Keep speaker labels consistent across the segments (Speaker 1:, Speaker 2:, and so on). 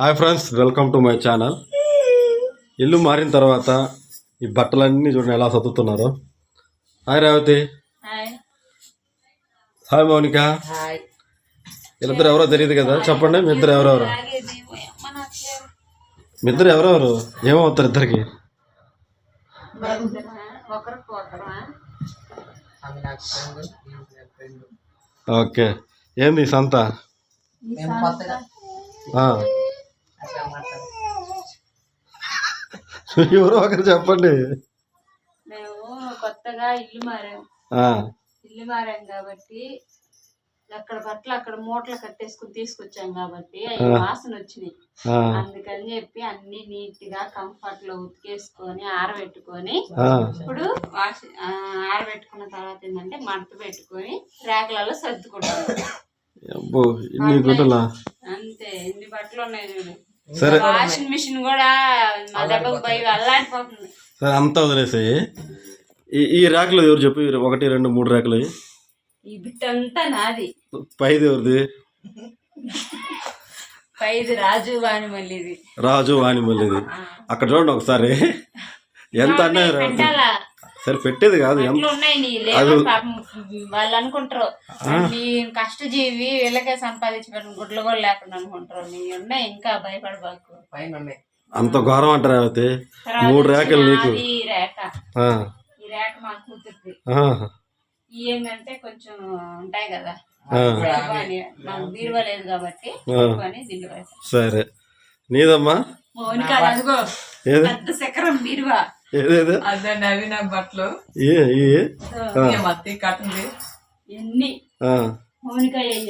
Speaker 1: Hi friends welcome to my channel. ఇల్లు మారిన తర్వాత ఈ బట్టలన్నీ చూడండి ఎలా సర్దుతున్నారు. Hi Revathi.
Speaker 2: Hi.
Speaker 1: Hi Mounika.
Speaker 3: Hi.
Speaker 1: వీళ్ళిద్దరు ఎవరో తెలియదు కదా? చెప్పండి మీ ఇద్దరు ఎవరెవరు? మీ ఇద్దరు ఎవరెవరు? ఏమవుతారు ఇద్దరికి? ఓకే. ఏంది సంత? ఎవరో ఒకరు చెప్పండి.
Speaker 2: మేము కొత్తగా ఇల్లు మారాం.
Speaker 1: ఆ,
Speaker 2: ఇల్లు మారాం కాబట్టి అక్కడ బట్టలు అక్కడ మూటలు కట్టేసుకుని తీసుకొచ్చాం కాబట్టి అవి వాసన వచ్చినాయి.
Speaker 1: ఆ,
Speaker 2: అందుకని చెప్పి అన్ని నీట్గా కంఫర్ట్లో ఉతికేసుకొని ఆరబెట్టుకొని. ఇప్పుడు వాష్ ఆ, ఆరబెట్టుకున్న తర్వాత ఏంటంటే మడత పెట్టుకొని ర్యాకులలో సర్దుకుంటాం. అంతే ఎన్ని బట్టలు ఉన్నాయి చూడు
Speaker 1: సరే.
Speaker 2: వాషింగ్ మిషన్ కూడా మా దెబ్బకు పోయి అల్లాడిపోతుంది.
Speaker 1: సరే అంతా వదిలేసాయి. ఈ ఈ ర్యాకులు ఎవరు చెప్పు ఒకటి రెండు మూడు ర్యాకులు
Speaker 2: ఈ బిట్ అంతా నాది.
Speaker 1: పైది ఎవరిది?
Speaker 2: పైది రాజు వాణి మళ్ళీ ఇది
Speaker 1: రాజు వాణి మళ్ళీది అక్కడ చూడండి ఒకసారి. ఎంత అన్నాయి రా-
Speaker 2: పెట్టాలా
Speaker 1: సరే పెట్టేది కాదు ఎంత?
Speaker 2: ఇట్లా ఉన్నాయి నీ లేవు పాపం వాళ్ళు అనుకుంటారు. నీ కష్టజీవి వీళ్ళకే సంపాదించి గుడ్లు కూడా లేకుండా అనుకుంటారు. నీ ఉన్నాయి ఇంకా భయపడబాకు.
Speaker 1: అంత ఘోరం అంటారు మూడు రేఖలు నీకు.
Speaker 2: ఈ రేఖ. ఈ మా ఏంటంటే కొంచెం ఉంటాయి కదా. బీరువా లేదు కాబట్టి
Speaker 1: సరే. నీదమ్మా?
Speaker 2: పెద్ద చక్రం బీరువా
Speaker 1: ఏదేది?
Speaker 3: అదండి అవి నా బట్టలు.
Speaker 1: ఏ ఏ?
Speaker 2: ఎన్ని?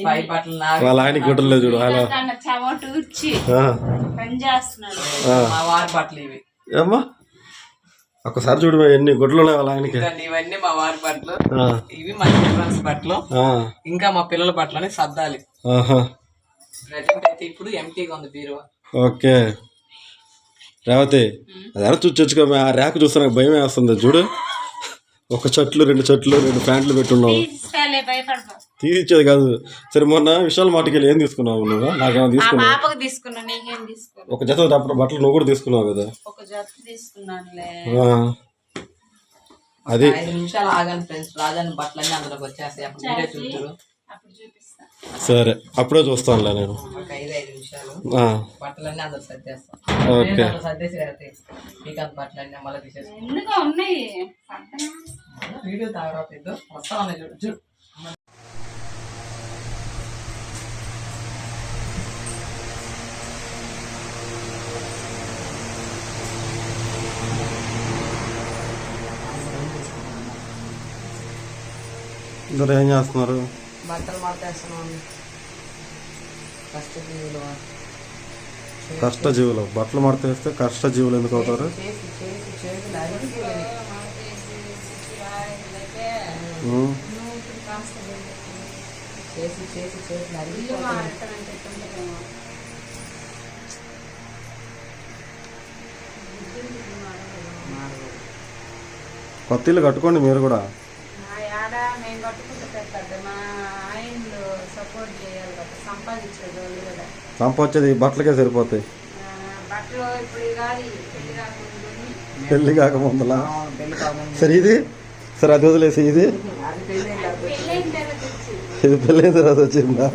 Speaker 3: పై బట్టలు
Speaker 1: వాళ్ళ ఆయన గుడ్డలు చూడు అలా.
Speaker 2: తన చెమట ఊడ్చి
Speaker 1: ఆ,
Speaker 2: పని చేస్తున్నాడు.
Speaker 3: మా వారి బట్టలు ఇవి.
Speaker 1: ఏమ్మా? ఒక్కసారి చూడు ఎన్ని గుడ్లు ఉన్నాయి వాళ్ళ ఆయనకి?
Speaker 3: ఇవన్నీ మా వారి బట్టలు. ఇవి మా ఫ్రెండ్స్ బట్టలు. ఇంకా మా పిల్లల బట్టలని సర్దాలి.
Speaker 1: ఆహా.
Speaker 3: ప్రజెంట్ అయితే ఇప్పుడు ఎంటీగా ఉంది బీరువా.
Speaker 1: ఓకే. రేవతి అది ఎలా చూచొచ్చుకో ఆ ర్యాక్ చూస్తే నాకు భయం వేస్తుంది చూడు. ఒక చెట్లు రెండు చెట్లు రెండు ప్యాంట్లు పెట్టున్నావు. తీసిచ్చేది కాదు. సరే మొన్న విశాల మాటకి ఏం తీసుకున్నావు నువ్వు? నాకేమో తీసుకున్నావు? ఒక జత అప్పుడు బట్టలు నువ్వు కూడా తీసుకున్నావు కదా?
Speaker 2: ఒక జత తీసుకున్నానులే.
Speaker 1: ఆ. అది
Speaker 3: ఐదు నిమిషాలు ఆగండి ఫ్రెండ్స్ రాజాని బట్టలన్నీ అందులోకి వచ్చేస్తాయి. అప్పుడు చూస్తారు
Speaker 1: సరే అప్పుడే చూస్తానులే నేను. ఓకే. ఇద్దరు ఏం చేస్తున్నారు?
Speaker 3: బట్టలు మార్చేస్తున్నాం. ఫస్ట్ జీవులు
Speaker 1: కష్టజీవులు. బట్టలు మడతేస్తే కష్టజీవులు ఎందుకు అవుతారు?
Speaker 3: చేసి చేసి చేసి.
Speaker 1: కొత్త ఇల్లు కట్టుకోండి మీరు కూడా.
Speaker 2: మేము కట్టుకుంటే పెట్టద్దు మా ఆయనలు సపోర్ట్ చేయాలి కదా సంపాదించేది కదా.
Speaker 1: సంపొచ్చేది ఈ బట్టలకే సరిపోతాయి.
Speaker 2: బట్టలు ఇప్పుడు కాదు పెళ్ళి ఉన్నాయి.
Speaker 1: పెళ్ళి కాకముందలా? సరే ఇది సరే అది వదిలేసి ఇది. ఇది పెళ్ళైన తర్వాత వచ్చిందా?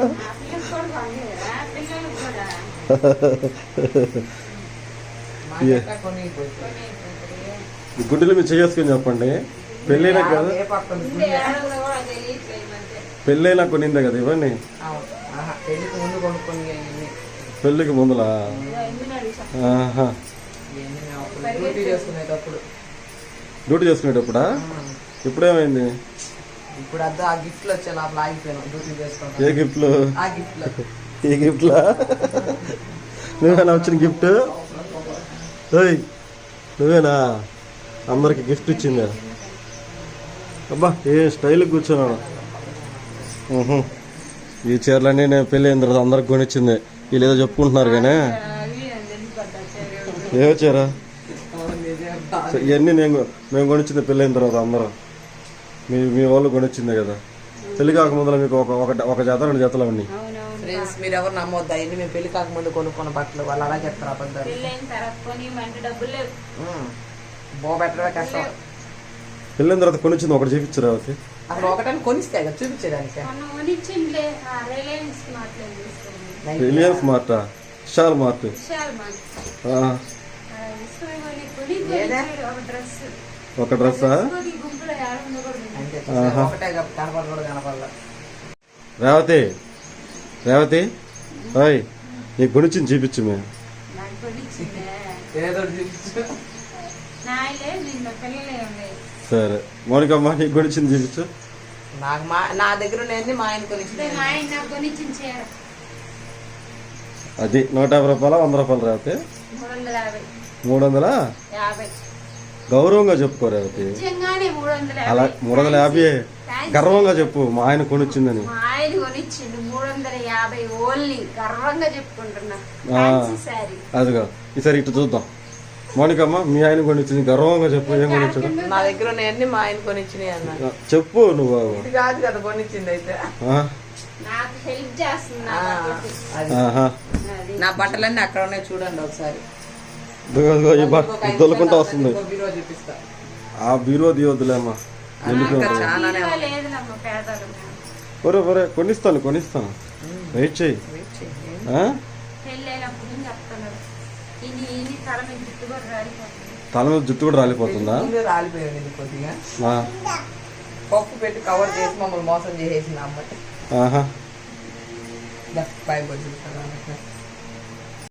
Speaker 1: గుడ్డలు మీరు చేసుకొని చెప్పండి. పెళ్ళైనా కదా?
Speaker 3: ఏ
Speaker 1: పెళ్ళైనా కొనిందే కదా ఇవన్నీ? పెళ్ళికి ముందలా?
Speaker 3: డ్యూటీ చేసుకునేటప్పుడు.
Speaker 1: ఇప్పుడేమైంది?
Speaker 3: ఇప్పుడు అద్దా ఆ గిఫ్ట్లు లోపల ఆగిపోయినాం డ్యూటీ
Speaker 1: ఏ
Speaker 3: చేసుకుంటాం
Speaker 1: గిఫ్ట్లు?
Speaker 3: ఆ గిఫ్ట్లు.
Speaker 1: ఏ గిఫ్ట్లా? నువ్వేనా వచ్చిన గిఫ్ట్? ఓయ్ నువ్వేనా? అందరికి గిఫ్ట్ ఇచ్చిందా? అబ్బా. ఏ స్టైల్కి కూర్చున్నాడు ఉహు. ఈ చీరలన్నీ నేను పెళ్ళి అయిన తర్వాత అందరికి కొనిచ్చింది. వీళ్ళు ఏదో చెప్పుకుంటున్నారు కానీ. ఏ చీర? ఇవన్నీ నేను మేము కొనిచ్చింది పెళ్ళి అయిన తర్వాత అందరూ. మీ మీ వాళ్ళు కొనిచ్చిందే కదా. పెళ్ళి కాకముందర మీకు ఒక ఒక ఒక జత రెండు జతలు
Speaker 3: ఫ్రెండ్స్ మీరు ఎవరు నమ్మొద్దు. అయ్యి మేము పెళ్ళి కాకముందు కొనుక్కున్న బట్టలు. వాళ్ళు అలా చెప్తారు అబద్ధాలు.
Speaker 2: పెళ్ళైన తర్వాత కొని మంచి డబ్బులు లేవు.
Speaker 3: ఉమ్. బో బెటర్ కష్టం.
Speaker 1: వెళ్ళిన తర్వాత కొనిచ్చింది ఒకటి చూపించు రేవతి
Speaker 3: అక్కడ ఒకటని కొనిస్తే కదా
Speaker 2: ఆ రిలయన్స్
Speaker 1: మార్ట్ విశాల్ మార్ట్.
Speaker 2: ఒక డ్రెస్.
Speaker 1: ఒక డ్రెస్సా? రేవతి రేవతి హాయ్ నీకు కొనిచ్చింది చూపించు మేము.
Speaker 3: ఏదో చూపించు.
Speaker 1: సరే. మౌనికమ్మ నీకు కొనిచ్చింది చూపించు.
Speaker 3: నాకు మా నా దగ్గర ఉండేది మా ఆయన కొనిచ్చింది.
Speaker 2: అదే మా ఆయన నాకు కొనిచ్చిన చీర.
Speaker 1: అది నూట యాభై రూపాయల వంద రూపాయలు రేవతి
Speaker 2: మూడు వందల
Speaker 1: గౌరవంగా చెప్పుకో రేవతి
Speaker 2: వందల
Speaker 1: అలా మూడు వందల యాభై. గర్వంగా చెప్పు మా ఆయన కొనిచ్చిందని. అదిగో ఈసారి ఇటు చూద్దాం. మౌనికమ్మ మీ ఆయన కొనిచ్చింది. గర్వంగా చెప్పు ఏం కొనిచ్చాడు?
Speaker 3: నా దగ్గర ఉన్నాయన్నీ మా ఆయన కొనిచ్చినాయి అన్న.
Speaker 1: చెప్పు నువ్వు.
Speaker 3: ఇది కాదు కదా కొనిచ్చింది అయితే.
Speaker 1: ఆ,
Speaker 2: నాకు హెల్ప్ చేస్తుంది నా
Speaker 3: బట్టలన్నీ అక్కడ ఉన్నాయి చూడండి ఒకసారి. నిమిషాలు
Speaker 1: వస్తుంది. ఆ బీరువా తీయొద్దులేమ్మా. ఎందుకు?
Speaker 3: ఇంకా
Speaker 1: ఉంటుంది?
Speaker 3: చాలానే
Speaker 2: బీరువా
Speaker 3: ఉంది.
Speaker 2: లేదులమ్మ పేదలు. మేము.
Speaker 1: ఒరే ఒరే కొనిస్తాను కొనిస్తాను. వెయిట్ చెయ్యి
Speaker 3: వెయిట్ చేయండి.
Speaker 1: ఆ?
Speaker 2: పెళ్ళైనప్పుడు నుంచి చెప్తున్నారు ఇది ఇది తల మీద జుట్టు కూడా రాలిపోతుంది?
Speaker 3: కొద్దిగా.
Speaker 1: ఆ,
Speaker 3: పప్పు పెట్టి కవర్ చేసి మమ్మల్ని మోసం చేసేసింది అమ్మాయి. బాయ్